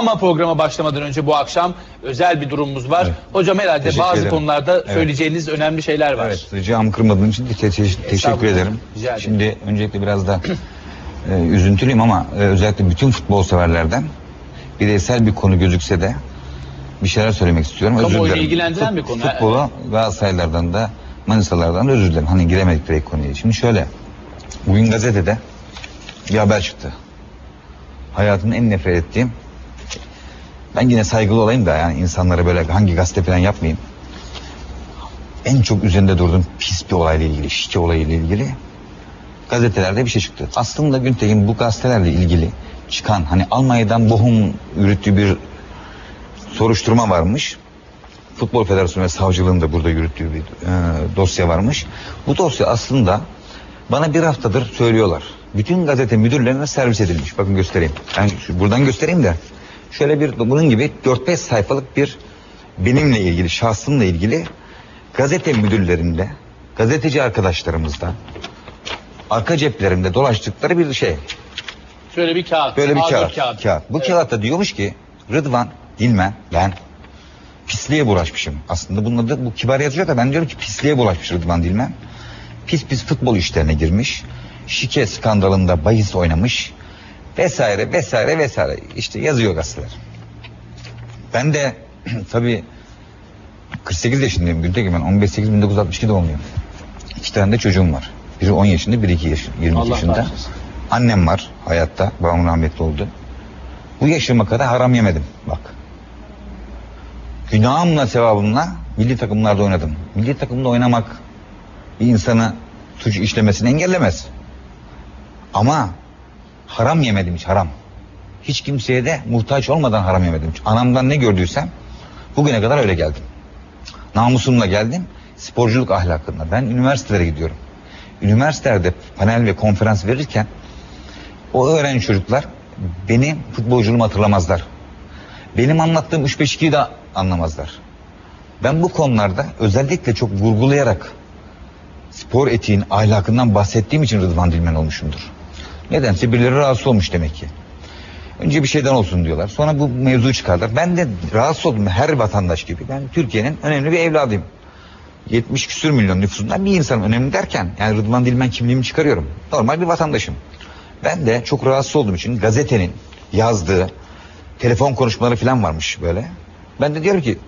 Ama programa başlamadan önce bu akşam özel bir durumumuz var. Evet. Hocam herhalde Teşekkür bazı ederim. konularda Evet. söyleyeceğiniz önemli şeyler var. Evet, ricamı kırmadığın için te- te- teşekkür ederim. Rica ederim. Şimdi öncelikle biraz da e, üzüntülüyüm ama e, özellikle bütün futbol severlerden bireysel bir konu gözükse de bir şeyler söylemek istiyorum. Özür dilerim. ilgilendiren bir konu. Futbolu Galatasaraylardan da Manisalardan da özür dilerim. Hani giremedik direkt konuya. Şimdi şöyle. Bugün gazetede bir haber çıktı. Hayatımın en nefret ettiğim ben yine saygılı olayım da yani insanlara böyle hangi gazete falan yapmayayım. En çok üzerinde durduğum pis bir olayla ilgili, şike olayıyla ilgili gazetelerde bir şey çıktı. Aslında Güntekin bu gazetelerle ilgili çıkan hani Almanya'dan Bohum yürüttüğü bir soruşturma varmış. Futbol Federasyonu ve savcılığın da burada yürüttüğü bir e, dosya varmış. Bu dosya aslında bana bir haftadır söylüyorlar. Bütün gazete müdürlerine servis edilmiş. Bakın göstereyim. Ben buradan göstereyim de. Şöyle bir bunun gibi 4-5 sayfalık bir benimle ilgili, şahsımla ilgili gazete müdürlerinde, gazeteci arkadaşlarımızda arka ceplerimde dolaştıkları bir şey. Şöyle bir kağıt. Böyle bir A4 kağıt. kağıt. Bu kağıtta diyormuş ki Rıdvan Dilmen ben pisliğe bulaşmışım. Aslında bunun adı bu kibar yazıyor da ben diyorum ki pisliğe bulaşmış Rıdvan Dilmen. Pis pis futbol işlerine girmiş. Şike skandalında bahis oynamış. Vesaire vesaire vesaire. İşte yazıyor gazeteler. Ben de tabii 48 yaşındayım Gültekin ben 15-8 1962 doğumluyum. İki tane de çocuğum var. Biri 10 yaşında, biri 2 yaş, 22 Allah yaşında. bağışlasın. Annem var hayatta. Babam rahmetli oldu. Bu yaşıma kadar haram yemedim. Bak. Günahımla sevabımla milli takımlarda oynadım. Milli takımda oynamak bir insanı suç işlemesini engellemez. Ama haram yemedim hiç haram. Hiç kimseye de muhtaç olmadan haram yemedim. Anamdan ne gördüysem bugüne kadar öyle geldim. Namusumla geldim. Sporculuk ahlakında. Ben üniversitelere gidiyorum. Üniversitelerde panel ve konferans verirken o öğrenci çocuklar benim futbolculuğumu hatırlamazlar. Benim anlattığım 3-5-2'yi de anlamazlar. Ben bu konularda özellikle çok vurgulayarak spor etiğin ahlakından bahsettiğim için Rıdvan Dilmen olmuşumdur. Nedense birileri rahatsız olmuş demek ki. Önce bir şeyden olsun diyorlar. Sonra bu mevzu çıkarlar. Ben de rahatsız oldum her vatandaş gibi. Ben Türkiye'nin önemli bir evladıyım. 70 küsür milyon nüfusundan bir insan önemli derken yani Rıdvan Dilmen kimliğimi çıkarıyorum. Normal bir vatandaşım. Ben de çok rahatsız olduğum için gazetenin yazdığı telefon konuşmaları falan varmış böyle. Ben de diyorum ki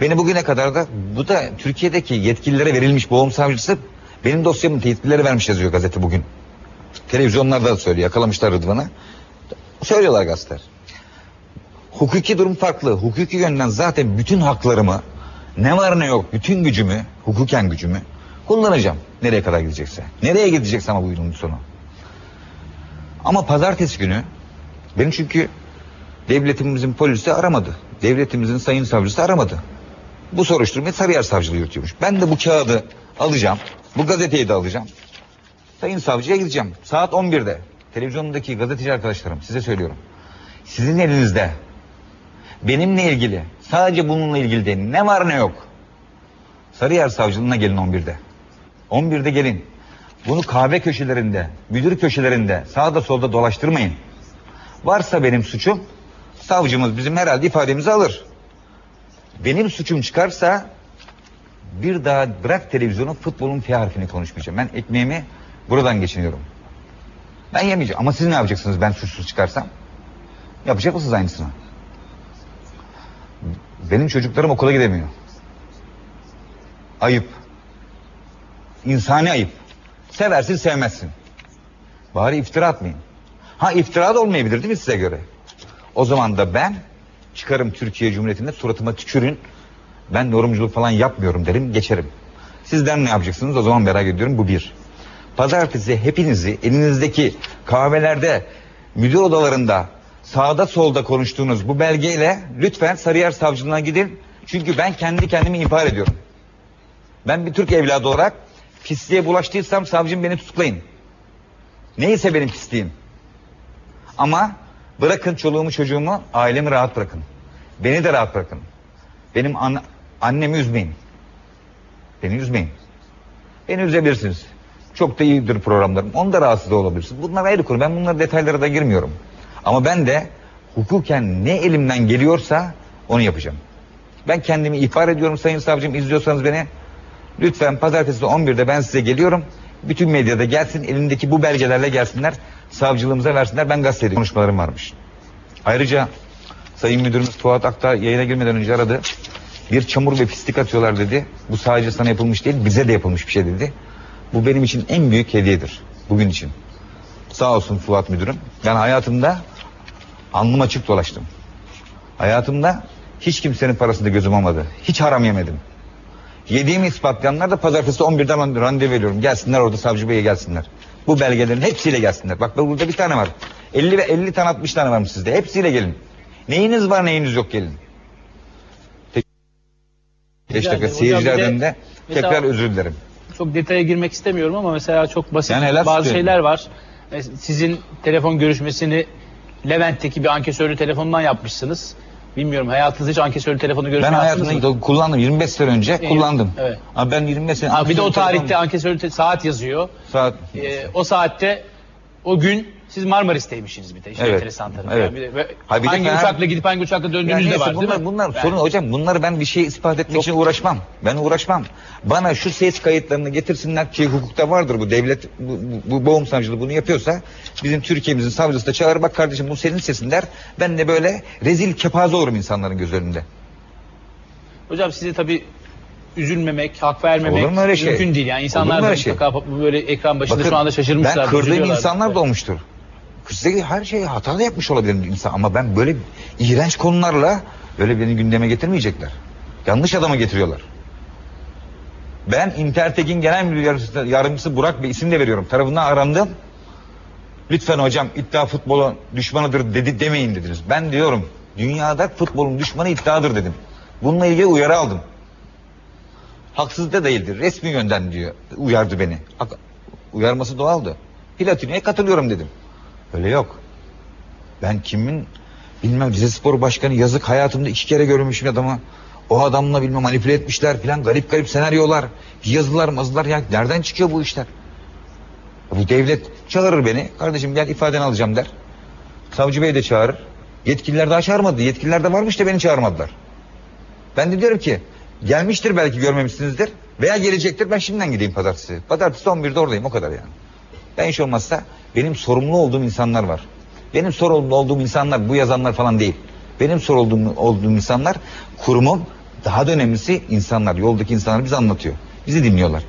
beni bugüne kadar da bu da Türkiye'deki yetkililere verilmiş boğum savcısı benim dosyamı yetkililere vermiş yazıyor gazete bugün. Televizyonlarda da söylüyor yakalamışlar Rıdvan'ı. Söylüyorlar gazeteler. Hukuki durum farklı. Hukuki yönden zaten bütün haklarımı ne var ne yok bütün gücümü, hukuken gücümü kullanacağım. Nereye kadar gidecekse. Nereye gidecekse ama bu yılın sonu. Ama pazartesi günü beni çünkü devletimizin polisi aramadı. Devletimizin sayın savcısı aramadı. Bu soruşturmayı Sarıyer Savcılığı yürütüyormuş. Ben de bu kağıdı alacağım. Bu gazeteyi de alacağım. Sayın savcıya gideceğim. Saat 11'de. Televizyondaki gazeteci arkadaşlarım size söylüyorum. Sizin elinizde benimle ilgili sadece bununla ilgili de ne var ne yok. Sarıyer Savcılığına gelin 11'de. 11'de gelin. Bunu kahve köşelerinde, müdür köşelerinde sağda solda dolaştırmayın. Varsa benim suçum savcımız bizim herhalde ifademizi alır. Benim suçum çıkarsa bir daha bırak televizyonu futbolun F harfini konuşmayacağım. Ben ekmeğimi buradan geçiniyorum. Ben yemeyeceğim ama siz ne yapacaksınız ben suçsuz çıkarsam? Yapacak mısınız aynısını? Benim çocuklarım okula gidemiyor. Ayıp. İnsani ayıp. Seversin sevmezsin. Bari iftira atmayın. Ha iftira da olmayabilir değil mi size göre? O zaman da ben çıkarım Türkiye Cumhuriyeti'nde suratıma tükürün. Ben yorumculuk falan yapmıyorum derim geçerim. Sizden ne yapacaksınız o zaman merak ediyorum bu bir. Pazartesi hepinizi elinizdeki kahvelerde müdür odalarında sağda solda konuştuğunuz bu belgeyle lütfen Sarıyer Savcılığına gidin. Çünkü ben kendi kendimi ihbar ediyorum. Ben bir Türk evladı olarak pisliğe bulaştıysam savcım beni tutuklayın. Neyse benim pisliğim. Ama bırakın çoluğumu çocuğumu ailemi rahat bırakın. Beni de rahat bırakın. Benim an- annemi üzmeyin. Beni üzmeyin. Beni üzebilirsiniz. Çok da iyidir programlarım. Onu da rahatsız olabilirsiniz. Bunlar ayrı konu. Ben bunların detaylara da girmiyorum. Ama ben de hukuken ne elimden geliyorsa onu yapacağım. Ben kendimi ihbar ediyorum sayın savcım izliyorsanız beni. Lütfen pazartesi 11'de ben size geliyorum. Bütün medyada gelsin elindeki bu belgelerle gelsinler. Savcılığımıza versinler. Ben gazetede konuşmalarım varmış. Ayrıca Sayın Müdürümüz Fuat Akta yayına girmeden önce aradı. Bir çamur ve pislik atıyorlar dedi. Bu sadece sana yapılmış değil bize de yapılmış bir şey dedi. Bu benim için en büyük hediyedir bugün için. Sağ olsun Fuat Müdürüm. Ben hayatımda alnım açık dolaştım. Hayatımda hiç kimsenin parasında gözüm olmadı. Hiç haram yemedim. Yediğimi ispatlayanlar da pazartesi 11'den ran- randevu veriyorum. Gelsinler orada savcı beye gelsinler. Bu belgelerin hepsiyle gelsinler. Bak burada bir tane var. 50 ve 50 tane 60 tane varmış sizde. Hepsiyle gelin. Neyiniz var neyiniz yok gelin. 5 Rica dakika seyircilerden de tekrar özür dilerim. Çok detaya girmek istemiyorum ama mesela çok basit Yani helal bazı tutuyorum. şeyler var. Mes- Sizin telefon görüşmesini Levent'teki bir ankesörlü telefondan yapmışsınız. Bilmiyorum hayatınızda hiç ankesörlü telefonu görüşme Ben yaptınız mı? hayatımda kullandım 25 sene önce kullandım. evet. Ama ben 25 sene Ha, bir de o tarihte ankesörlü te- saat yazıyor. saat Ee, o saatte o gün siz Marmaris'teymişsiniz bir de. İşte Evet. enteresan tarafı. Evet. Yani bir de- ve Ha, bir de hangi Fener- uçakla gidip hangi uçakla döndüğünüz Yani de var değil bunlar, mi? bunlar Yani- sorun hocam bunları ben bir şey ispat etmek için uğraşmam. Ben uğraşmam. Bana şu ses kayıtlarını getirsinler ki hukukta vardır bu devlet bu, bu, boğum savcılığı bunu yapıyorsa bizim Türkiye'mizin savcısı da çağır bak kardeşim bu senin sesin der. Ben de böyle rezil kepaze olurum insanların göz önünde. Hocam size tabii üzülmemek, hak vermemek Olur mu öyle şey? mümkün değil. Yani insanlar da şey? mutlaka böyle ekran başında Bakın, şu anda şaşırmışlar. Ben kırdığım insanlar da olmuştur. Size her şeyi hata da yapmış olabilirim insan ama ben böyle iğrenç konularla böyle beni gündeme getirmeyecekler. Yanlış adama getiriyorlar. Ben Intertek'in genel müdür yardımcısı, Burak Bey isim de veriyorum. Tarafından arandım. Lütfen hocam iddia futbolun düşmanıdır dedi demeyin dediniz. Ben diyorum dünyada futbolun düşmanı iddiadır dedim. Bununla ilgili uyarı aldım. Haksız da değildir. Resmi yönden diyor. Uyardı beni. Uyarması doğaldı. Platini'ye katılıyorum dedim. Öyle yok. Ben kimin bilmem Rize Spor Başkanı yazık hayatımda iki kere görmüşüm adamı. O adamla bilmem manipüle etmişler filan garip garip senaryolar. Yazılar mazılar ya nereden çıkıyor bu işler? Bu devlet çağırır beni. Kardeşim gel ifadeni alacağım der. Savcı bey de çağırır. Yetkililer daha çağırmadı. Yetkililer de varmış da beni çağırmadılar. Ben de diyorum ki gelmiştir belki görmemişsinizdir. Veya gelecektir ben şimdiden gideyim pazartesi. Pazartesi 11'de oradayım o kadar yani. Ben hiç olmazsa benim sorumlu olduğum insanlar var. Benim sorumlu olduğum insanlar bu yazanlar falan değil. Benim sorumlu olduğum insanlar kurumun daha da önemlisi insanlar. Yoldaki insanlar bizi anlatıyor. Bizi dinliyorlar.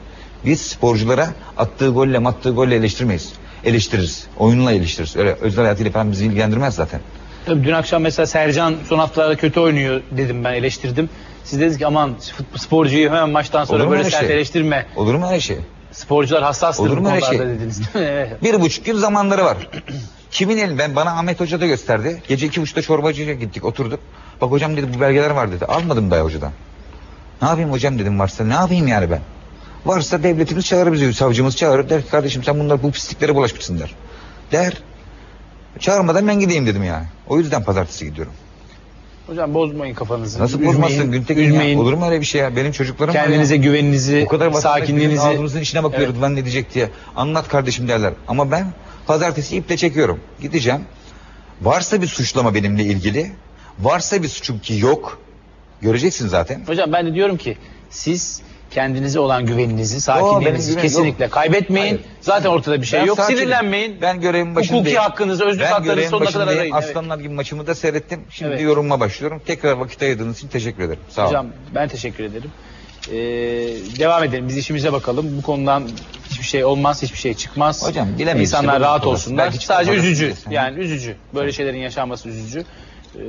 Biz sporculara attığı golle attığı golle eleştirmeyiz. Eleştiririz. Oyunla eleştiririz. Öyle özel hayatıyla falan bizi ilgilendirmez zaten. Tabii dün akşam mesela Sercan son haftalarda kötü oynuyor dedim ben eleştirdim. Siz dediniz ki aman sporcuyu hemen maçtan sonra böyle öyle sert şey? eleştirme. Olur mu öyle şey? Sporcular hassastır Olur bu mu öyle konularda şey? dediniz. Evet. Bir buçuk gün zamanları var. Kimin elin? Ben bana Ahmet Hoca da gösterdi. Gece iki buçukta çorbacıya gittik oturduk. Bak hocam dedi bu belgeler var dedi. Almadım daha hocadan. Ne yapayım hocam dedim varsa. Ne yapayım yani ben? Varsa devletimiz çağırır bizi. Savcımız çağırır. Der ki kardeşim sen bunlar bu pisliklere bulaşmışsın der. Der. Çağırmadan ben gideyim dedim yani. O yüzden pazartesi gidiyorum. Hocam bozmayın kafanızı. Nasıl Üzmeyin, bozmazsın Güntekin üzmeyin. Olur mu öyle bir şey ya? Benim çocuklarım var ya. Kendinize güveninizi, O kadar sakinliğinizi. ağzımızın içine bakıyor Evet. Ne diyecek diye. Anlat kardeşim derler. Ama ben pazartesi iple çekiyorum. Gideceğim. Varsa bir suçlama benimle ilgili. Varsa bir suçum ki yok. Göreceksin zaten. Hocam ben de diyorum ki siz kendinize olan güveninizi, sakinliğinizi güvenim kesinlikle kaybetmeyin. Hayır. Zaten ortada bir şey Ben yok. sakinim. Sinirlenmeyin. Ben görevim başındayım. Hukuki hakkınızı, özlük ben haklarınızı görevim sonuna kadar başındayım. arayın. Evet. Aslanlar gibi maçımı da seyrettim. Şimdi Evet. yorumuma başlıyorum. Tekrar vakit ayırdığınız için teşekkür ederim. Sağ olun. Hocam ben teşekkür ederim. Ee, devam edelim. Biz işimize bakalım. Bu konudan hiçbir şey olmaz, hiçbir şey çıkmaz. Hocam, bilemeyiz İnsanlar işte, bu rahat olsunlar. Belki Sadece üzücü. Hı. Yani üzücü. Böyle şeylerin yaşanması üzücü. Ee,